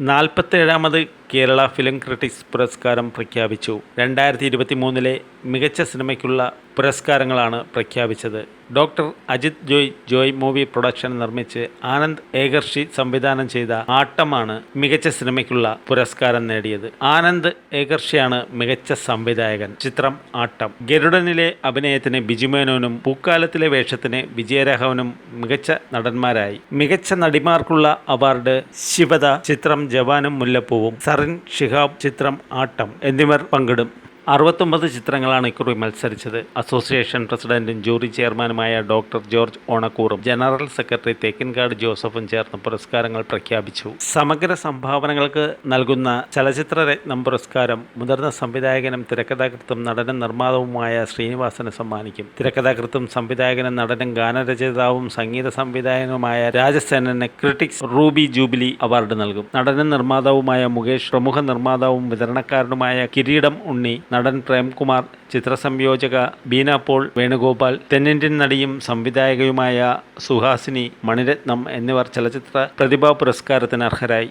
നാൽപ്പത്തേഴാമത് Kerala film critics പുരസ്കാരം പ്രഖ്യാപിച്ചു. രണ്ടായിരത്തി ഇരുപത്തി മൂന്നിലെ മികച്ച സിനിമയ്ക്കുള്ള പുരസ്കാരങ്ങളാണ് പ്രഖ്യാപിച്ചത്. Doctor Ajith Joy Joy movie production നിർമ്മിച്ച് ആനന്ദ് ഏകർഷി സംവിധാനം ചെയ്ത ആട്ടമാണ് മികച്ച സിനിമയ്ക്കുള്ള പുരസ്കാരം നേടിയത്. ആനന്ദ് ഏകർഷിയാണ് മികച്ച സംവിധായകൻ. ചിത്രം ആട്ടം. ഗരുഡനിലെ അഭിനയത്തിന് ബിജുമേനോനും പൂക്കാലത്തിലെ വേഷത്തിന് വിജയരാഘവനും മികച്ച നടന്മാരായി. മികച്ച നടിമാർക്കുള്ള അവാർഡ് ശിവത ചിത്രം ജവാനും മുല്ലപ്പൂവും. സറിൻ ഷിഹാബ് ചിത്രം ആട്ടം എന്നിവർ പങ്കിടും. അറുപത്തൊമ്പത് ചിത്രങ്ങളാണ് ഇക്കുറി മത്സരിച്ചത്. അസോസിയേഷൻ പ്രസിഡന്റും ജൂറി ചെയർമാനുമായ ഡോക്ടർ ജോർജ് ഓണക്കൂറും ജനറൽ സെക്രട്ടറി തേക്കിൻകാട് ജോസഫും ചേർന്ന് പുരസ്കാരങ്ങൾ പ്രഖ്യാപിച്ചു. സമഗ്ര സംഭാവനകൾക്ക് നൽകുന്ന ചലച്ചിത്ര രത്നം പുരസ്കാരം മുതിർന്ന സംവിധായകനും തിരക്കഥാകൃത്തും നടനും നിർമ്മാതാവുമായ ശ്രീനിവാസന് സമ്മാനിക്കും. തിരക്കഥാകൃത്തും സംവിധായകനും നടനും ഗാനരചയിതാവും സംഗീത സംവിധായകനുമായ രാജസേനന് ക്രിട്ടിക്സ് റൂബി ജൂബിലി അവാർഡ് നൽകും. നടനും നിർമ്മാതാവുമായ മുകേഷ് പ്രമുഖ നിർമ്മാതാവും വിതരണക്കാരനുമായ കിരീടം ഉണ്ണി നടൻ പ്രേംകുമാർ ചിത്രസംയോജക ബീന പോൾ വേണുഗോപാൽ തെന്നിന്ത്യൻ നടിയും സംവിധായകയുമായ സുഹാസിനി മണിരത്നം എന്നിവർ ചലച്ചിത്ര പ്രതിഭാ പുരസ്കാരത്തിന് അർഹരായി.